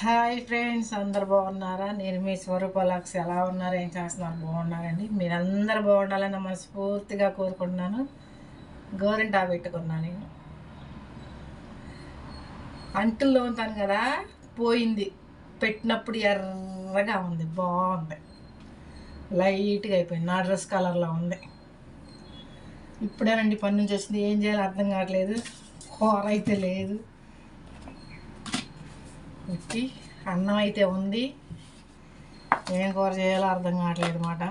Hi friends అందరు బాగున్నారా? నేను మీ స్వరూపలాక్స్ ఎలా ఉన్నారు? ఏం చేస్తున్నారు? బాగున్నారండి? మీరందరూ బాగుండాలని మనస్ఫూర్తిగా కోరుకుంటున్నాను. గోరింటా పెట్టుకున్నాను నేను. అంటుల్లో ఉంటాను కదా? పోయింది. పెట్టినప్పుడు ఎర్రగా ఉంది. బాగుంది. లైట్గా అయిపోయింది. నా డ్రెస్ కలర్లో ఉంది. ఇప్పుడేనండి పని నుంచి వచ్చింది. ఏం చేయాలో అర్థం కావట్లేదు. కూర అయితే లేదు. ఉట్టి అన్నం అయితే ఉంది. ఏం కూర చేయాలో అర్థం కావట్లేదు అనమాట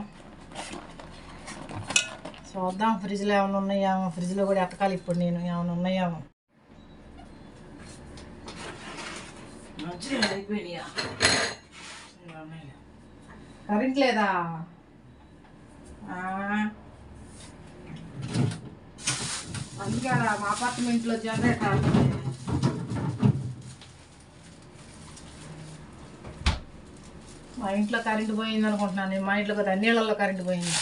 చూద్దాం ఫ్రిడ్జ్లో ఏమైనా ఉన్నాయేమో ఫ్రిడ్జ్లో కూడా ఎతకాలి ఇప్పుడు నేను. ఏమైనా ఉన్నాయేమో కరెంట్ లేదా. అందుకే మా అపార్ట్మెంట్లో జనరేటర్ మా ఇంట్లో కరెంటు పోయింది అనుకుంటున్నాను. నేను మా ఇంట్లో కదా నీళ్ళల్లో కరెంటు పోయింది.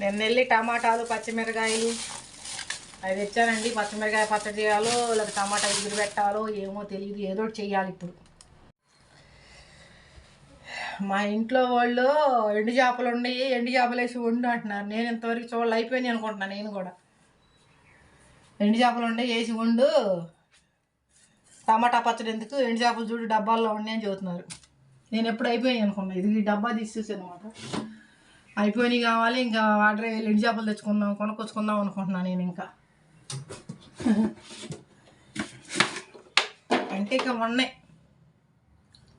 నేను వెళ్ళి టమాటాలు పచ్చిమిరకాయలు అవి తెచ్చానండి. పచ్చిమిరకాయ పచ్చడి చేయాలో లేకపోతే టమాటా ఎగురు పెట్టాలో ఏమో తెలియదు ఏదో చెయ్యాలి ఇప్పుడు. మా ఇంట్లో వాళ్ళు ఎండు చేపలు ఉన్నాయి. ఎండు చేపలు వేసి వండు అంటున్నారు. నేను ఇంతవరకు చూడాలి. అయిపోయినాయి అనుకుంటున్నాను నేను కూడా. ఎండు చేపలు ఉండే వేసి వండు. టమాటా పచ్చడి ఎందుకు? ఎండు చేపలు చూడు డబ్బాల్లో ఉన్నాయి అని చెబుతున్నారు. నేను ఎప్పుడు అయిపోయాయి అనుకున్నా. ఇది డబ్బా తీసేసాను అనమాట అయిపోయినాయి కావాలి ఇంకా వాటర్ ఎండు చేపలు తెచ్చుకుందాం కొనుక్కొచ్చుకుందాం అనుకుంటున్నాను నేను ఇంకా. అంటే ఇక ఉన్నాయి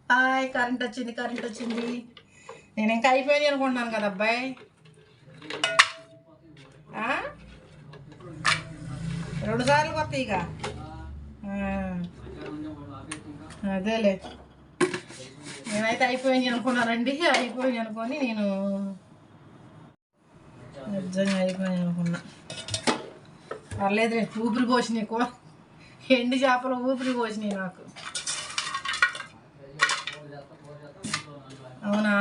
హాయ్ కరెంట్ వచ్చింది కరెంట్ వచ్చింది. నేను ఇంకా అయిపోయింది అనుకుంటున్నాను కదా అబ్బాయి. రెండు సార్లు కొత్త ఇక. అదేలే. నేనైతే అయిపోయింది అనుకున్నానండి అయిపోయింది అనుకొని నేను నిజంగా అయిపోయింది అనుకున్నా. పర్లేదు ఊపిరి పోసినాయి కూ ఎండి చేపలు ఊపిరి పోసినాయి నాకు. అవునా?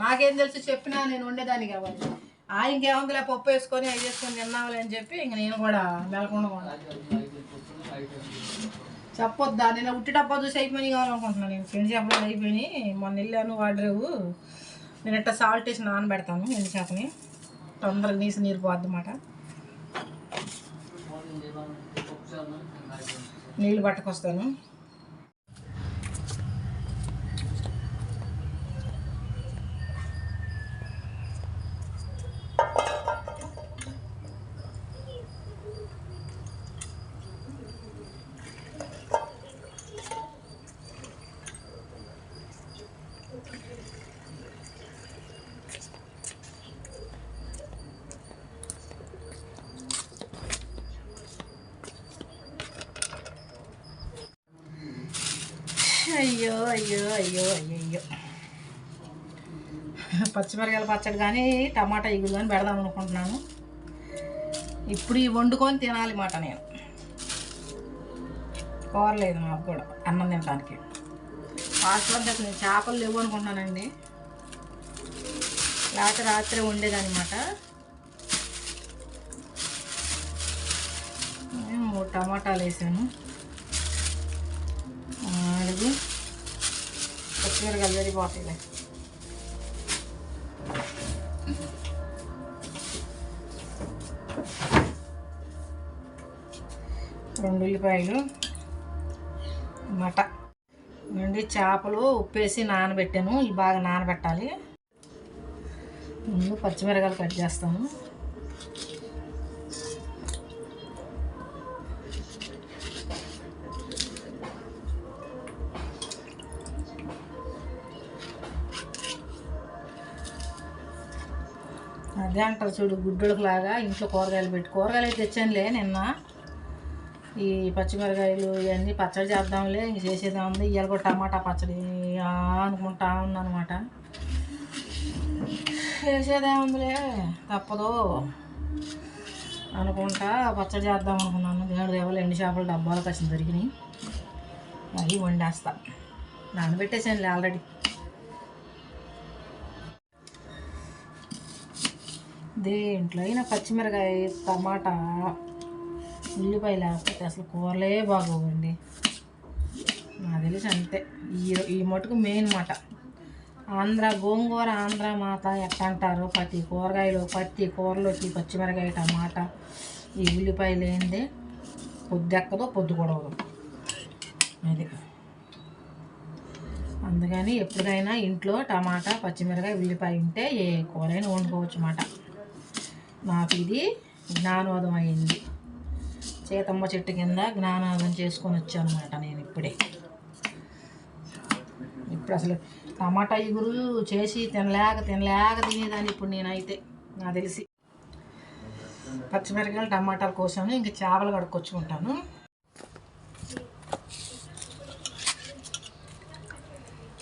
నాకేం తెలుసు చెప్పినా నేను ఉండేదాన్ని కాబట్టి ఆ ఇంకేముందిలే పప్పు వేసుకొని అవి చేసుకొని తిన్నావులే అని చెప్పి ఇంక నేను కూడా మెలకుండా చెప్పొద్దా? నేను ఉట్టి డబ్బా చూసి అయిపోయినాయి కావాలనుకుంటున్నాను నేను. ఫ్రెండ్స్ చేపలు అయిపోయినాయి. మొన్న వెళ్ళాను వాడరేవు నేను ఇట్లా సాల్ట్ వేసి నానబెడతాను ఎండు చేపని తొందరగా నీసి నీరు పోద్ది అన్నమాట. నీళ్ళు పట్టుకొస్తాను. అయ్యో అయ్యో అయ్యో అయ్యో అయ్యో పచ్చిమిరకాయల పచ్చడి కానీ టమాటా ఇగురు కానీ పెడదాం అనుకుంటున్నాను. ఇప్పుడు ఈ వండుకొని తినాలి మాట నేను. కోరలేదు నాకు కూడా అన్నం తినడానికి. హాస్టల్ నేను చేపలు లేవు అనుకుంటున్నానండి. రాత్రి రాత్రి వండేదనమాట టమాటాలు వేసాను. పచ్చిమిరకాయలు సరిపోతాయిలే రెండు ఉల్లిపాయలు మట నుండి చేపలు ఉప్పేసి నానబెట్టాను. ఇవి బాగా నానబెట్టాలి. ముందు పచ్చిమిరకాయలు కట్ చేస్తాను. అదే అంటారు చూడు గుడ్డులకు లాగా ఇంట్లో కూరగాయలు పెట్టి కూరగాయలు అయితే తెచ్చానులే నిన్న. ఈ పచ్చిమిరకాయలు ఇవన్నీ పచ్చడి చేద్దాంలే ఇంక చేసేదా ఉంది ఇవాళ కూడా టమాటా పచ్చడి అనుకుంటా ఉన్నానమాట. చేసేదే ఉందిలే తప్పదు అనుకుంటా పచ్చడి చేద్దాం అనుకున్నాను. దేవుడు దేవాలు ఎండు చేపలు డబ్బాలు కసిన దొరికినాయి. అవి వండేస్తా. నానబెట్టేసానులే ఆల్రెడీ దేంట్లో అయినా పచ్చిమిరకాయ టమాటా ఉల్లిపాయ లేకపోతే అసలు కూరలే బాగోవండి. నాకు తెలిసి తెలిసి అంతే. ఈ ఈ మటుకు మెయిన్ మాట. ఆంధ్ర గోంగూర ఆంధ్ర మాత ఎట్ట అంటారు ప్రతి కూరగాయలు ప్రతి కూరలోకి పచ్చిమిరకాయ టమాటా ఈ ఉల్లిపాయ లేనిదే పొద్దెక్కదో పొద్దు కూడవదు అది అందుకని ఎప్పుడైనా ఇంట్లో టమాటా పచ్చిమిరకాయ ఉల్లిపాయ ఉంటే ఏ కూరైనా వండుకోవచ్చు అన్నమాట నాకు ఇది జ్ఞానోదం అయింది. సీతమ్మ చెట్టు కింద జ్ఞానోదం చేసుకొని వచ్చానమాట నేను ఇప్పుడే. ఇప్పుడు అసలు టమాటా ఇగురు చేసి తినలేక తినలేక తినేదాన్ని ఇప్పుడు నేనైతే నాకు తెలిసి. పచ్చిమిరకాయలు టమాటాలు కోసాను ఇంకా చేపలు కడుక్కొచ్చుకుంటాను.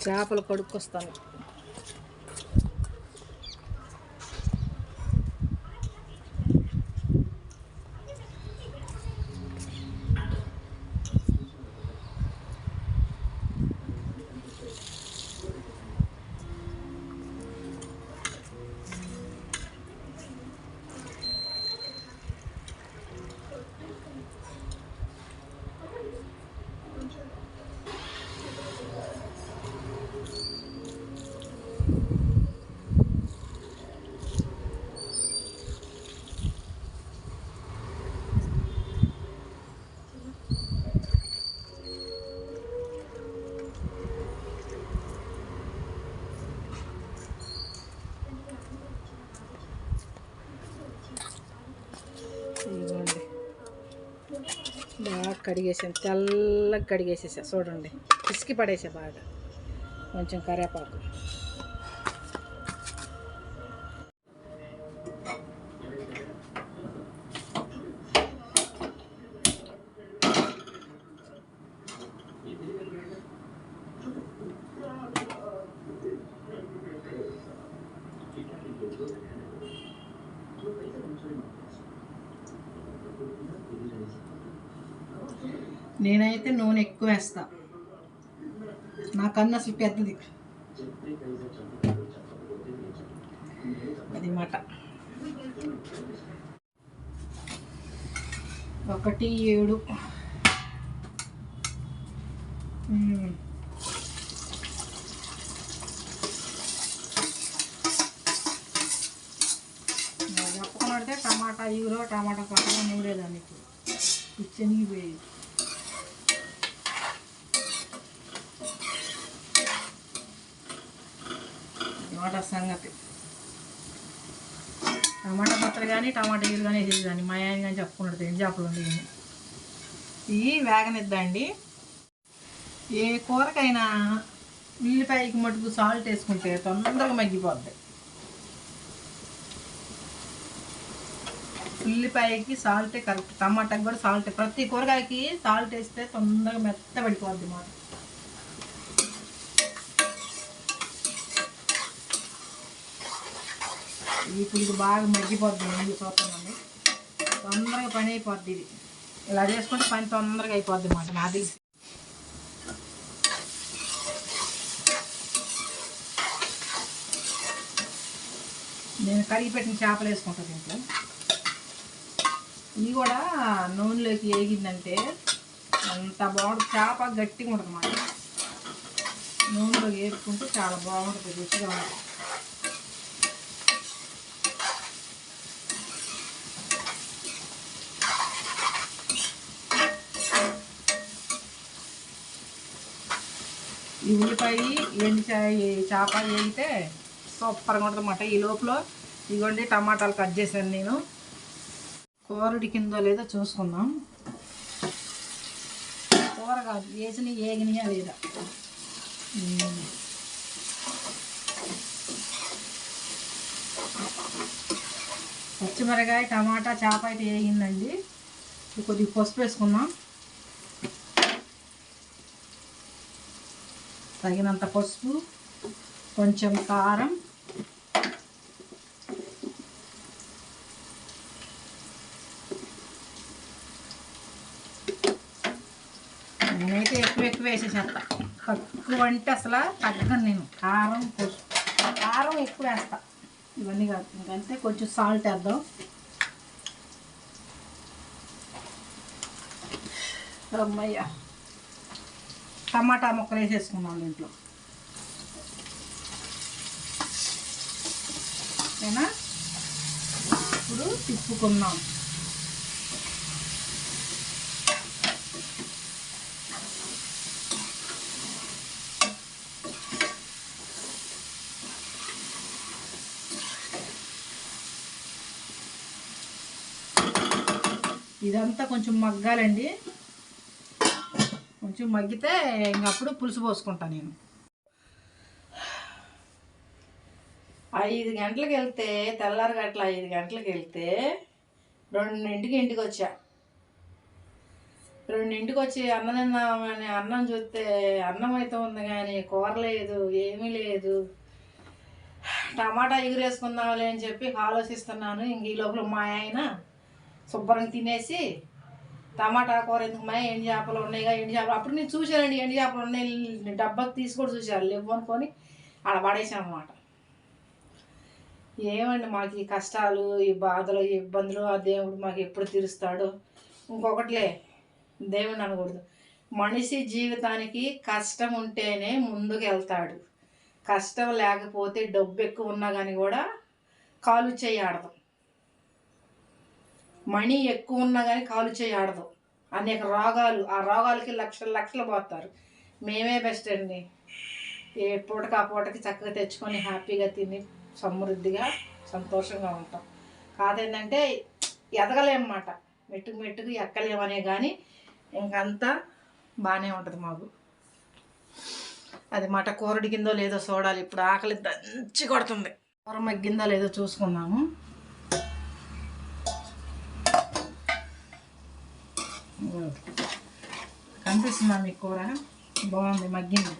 చేపలు కడుక్కొస్తాను. బాగా కడిగేసాను. తెల్లగా కడిగేసేసా. చూడండి పిసికి పడేసా బాగా. కొంచెం కరివేపాకు. నేనైతే నూనె ఎక్కువ వేస్తా. నాకన్నా అసలు పెద్దది. అది మాట. ఒకటి ఏడు. మ్మ్. చెప్పకుండా టమాటా ఈగులో టమాటా పక్కన నూరేదాన్ని ఇప్పుడు ఇది శనిగిపోయేది సంగతి. టమాటా పచ్చడి కానీ టమాటా గీలు కానీ వేసేది కానీ మా ఆయన కానీ చెప్పుకున్నాడు ఏం చేపలు ఉండేవి ఇవి వేగనిద్దండి. ఏ కూరకైనా ఉల్లిపాయకి మటుకు సాల్ట్ వేసుకుంటే తొందరగా మగ్గిపోద్ది. ఉల్లిపాయకి సాల్ట్ కరెక్ట్ టమాటాకి కూడా సాల్ట్ ప్రతి కూరగాయకి సాల్ట్ వేస్తే తొందరగా మెత్త పడిపోద్ది మాట. ఇప్పుడు ఇది బాగా మగ్గిపోద్ది ముందు చూస్తామండి తొందరగా పని అయిపోద్ది ఇది. ఇలా చేసుకుంటే పని తొందరగా అయిపోద్ది అన్నమాట నా తెలిసి నేను కడిగి పెట్టిన చేపలు వేసుకుంటా దీంట్లో. ఇది కూడా నూనెలోకి వేగిందంటే అంత బాగుంటుంది. చేప గట్టిగా ఉంటుంది అన్నమాట నూనెలో వేసుకుంటే చాలా బాగుంటుంది రుచిగా ఉంటుంది. ఈ ఉల్లిపాయ ఎండి చేప వేగితే సూపర్గా ఉంటుంది అన్నమాట ఈ లోపల ఇదిగోండి టమాటాలు కట్ చేశాను నేను. కూర కిందో లేదో చూసుకుందాం. కూర కాదు వేసిన ఏగినాయా లేదా? పచ్చిమిరకాయ టమాటా చేప అయితే వేగిందండి. కొద్దిగా పసుపు వేసుకుందాం. తగినంత పసుపు కొంచెం కారం. నేనైతే ఎక్కువ ఎక్కువ వేసేసేస్తా తక్కువ అంటే అసలు తగ్గను నేను. కారం పసుపు. కారం ఎక్కువ వేస్తా. ఇవన్నీ కాదు. ఇంకంతే కొంచెం సాల్ట్ వేద్దాం. అమ్మయ్యా టమాటా ముక్కలు వేసేసుకున్నాం దీంట్లో. ఓకేనా? ఇప్పుడు తిప్పుకుందాం. ఇదంతా కొంచెం మగ్గాలండి. కొంచెం మగ్గితే ఇంకప్పుడు పులుసు పోసుకుంటాను నేను. ఐదు గంటలకు వెళ్తే తెల్లారి గట్ల ఐదు గంటలకు వెళ్తే రెండింటికి ఇంటికి వచ్చా. రెండింటికి వచ్చి అన్నం తిందామని అన్నం చూస్తే అన్నం అయితే ఉంది కానీ కూర లేదు ఏమీ లేదు. టమాటా ఎగురేసుకుందాంలే అని చెప్పి ఆలోచిస్తున్నాను. ఇంక ఈ లోపల మా ఆయన శుభ్రంగా తినేసి టమాటా కూర ఎందుకు మా ఎండి చేపలు ఉన్నాయిగా ఎండి చేపలు. అప్పుడు నేను చూశానండి ఎండి చేపలు ఉన్నాయి. డబ్బాకి తీసుకొని కూడా చూశాను లేవు అనుకొని ఆడ పడేసాను అనమాట ఏమండి మాకు ఈ కష్టాలు ఈ బాధలు ఈ ఇబ్బందులు ఆ దేవుడు మాకు ఎప్పుడు తీరుస్తాడు? ఇంకొకటిలే దేవుడు అనకూడదు మనిషి జీవితానికి కష్టం ఉంటేనే ముందుకు వెళ్తాడు. కష్టం లేకపోతే డబ్బు ఎక్కువ ఉన్నా కానీ కూడా కాలు చేయి ఆడదు. మనీ ఎక్కువ ఉన్నా కానీ కాలు చేయి ఆడదు. అనేక రోగాలు ఆ రోగాలకి లక్షలు లక్షలు పోతారు. మేమే బెస్ట్ అండి. ఏ పూటకి ఆ పూటకి చక్కగా తెచ్చుకొని హ్యాపీగా తిని సమృద్ధిగా సంతోషంగా ఉంటాం. కాదేంటంటే ఎదగలేమన్నమాట. మెట్టుకు మెట్టుకు ఎక్కలేమనే కానీ ఇంకంతా బాగానే ఉంటుంది మాకు. అది మాట కూరడిగిందో లేదో చూడాలి. ఇప్పుడు ఆకలి దంచి కొడుతుంది. కూర మగ్గిందో లేదో చూసుకున్నాము కనిపిస్తుందా మీ కూర బాగుంది మగ్గింది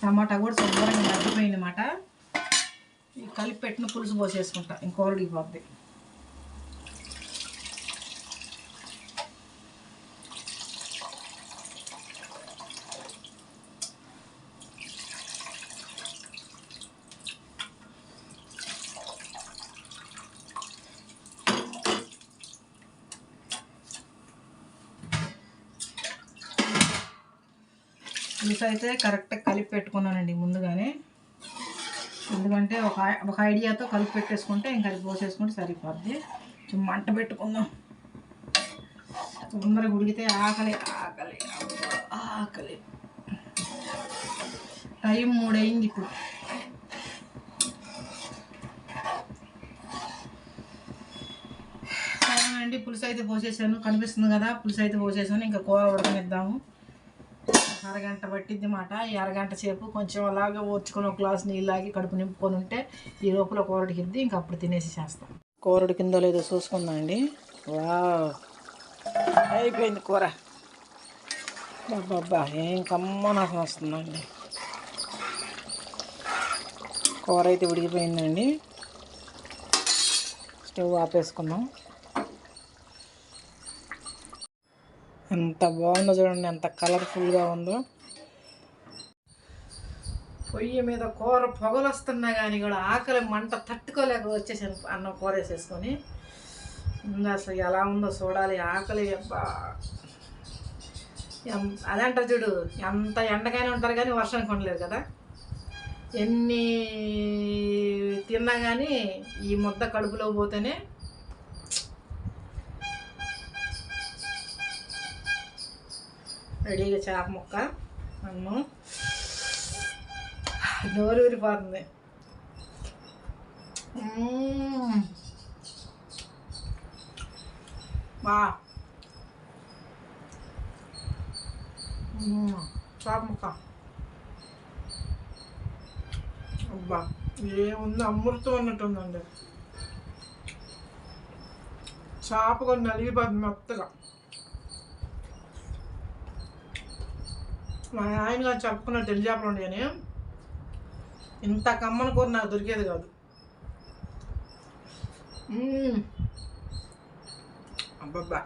టమాటా కూడా శుభ్రంగా మగ్గిపోయింది అన్నమాట ఈ కలిపి పెట్టిన పులుసు పోసేసుకుంటా. ఇంకోరడికి పోద్ది పులుసు అయితే కరెక్ట్గా కలిపి పెట్టుకున్నానండి ముందుగానే. ఎందుకంటే ఒక ఒక ఐడియాతో కలిపి పెట్టేసుకుంటే ఇంకా అది పోసేసుకుంటే సరిపోద్ది. మంట పెట్టుకుందాం. తొందరగా ఉడికితే ఆకలి ఆకలి ఆకలి. టైం మూడైంది ఇప్పుడు. సరేనండి పులుసు అయితే పోసేసాను. కనిపిస్తుంది కదా పులుసు అయితే పోసేసాను. ఇంకా కూర ఉడకనిద్దాము. అరగంట పట్టింది మాట ఈ అరగంట సేపు కొంచెం అలాగా ఓర్చుకుని ఒక గ్లాస్ నీళ్ళాగి కడుపు నింపుకొని ఉంటే ఈ లోపల కూర ఉడికిద్ది ఇంక అప్పుడు తినేసి చేస్తాం. కూర కిందో లేదో చూసుకుందాం అండి. వా అయిపోయింది కూర. బాబా ఏం కమ్మనాసం వస్తుందండి. కూర అయితే ఉడికిపోయిందండి. స్టవ్ ఆపేసుకుందాం. ఎంత బాగుందో చూడండి ఎంత కలర్ఫుల్గా ఉందో. పొయ్యి మీద కూర పొగలు వస్తున్నా కానీ కూడా ఆకలి మంట తట్టుకోలేక వచ్చేసాను అన్నం కూర వేసేసుకొని. ఇంకా అసలు ఎలా ఉందో చూడాలి ఆకలి అబ్బా ఎం- అదంటారు చూడు ఎంత ఎండగానే ఉంటారు కానీ వర్షం కొనలేదు కదా. ఎన్ని తిన్నా కానీ ఈ ముద్ద కడుపులో పోతేనే రెడీగా చేప ముక్క మనము నోరు ఊరిపోతుంది బా చేప ముక్క అబ్బా ఏముంది అమృతం అన్నట్టుందండి చేప కొన్ని నలిగిపోతుంది మెత్తగా మా ఆయన గారు చెప్పుకున్నారు తెలి చేపలు ఉండేని ఇంత కమ్మని కూర నాకు దొరికేది కాదు. అబ్బబ్బా.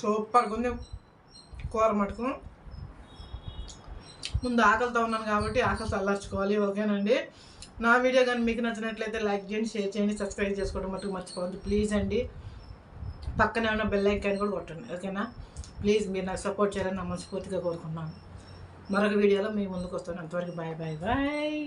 సూపర్గా ఉంది కూర మటుకు. ముందు ఆకలితో ఉన్నాను కాబట్టి ఆకలి చల్లార్చుకోవాలి ఓకేనండి? నా వీడియో కానీ మీకు నచ్చినట్లయితే లైక్ చేయండి షేర్ చేయండి సబ్స్క్రైబ్ చేసుకోవడం మటుకు మర్చిపోవద్దు. ప్లీజ్ అండి పక్కనే ఉన్న బెల్ ఐకాన్ కూడా కొట్టండి ఓకేనా? ప్లీజ్ మీరు నాకు సపోర్ట్ చేయాలని నా మనస్ఫూర్తిగా కోరుకున్నాను మరొక వీడియోలో మీ ముందుకు వస్తాను. అంతవరకు బాయ్ బాయ్ బాయ్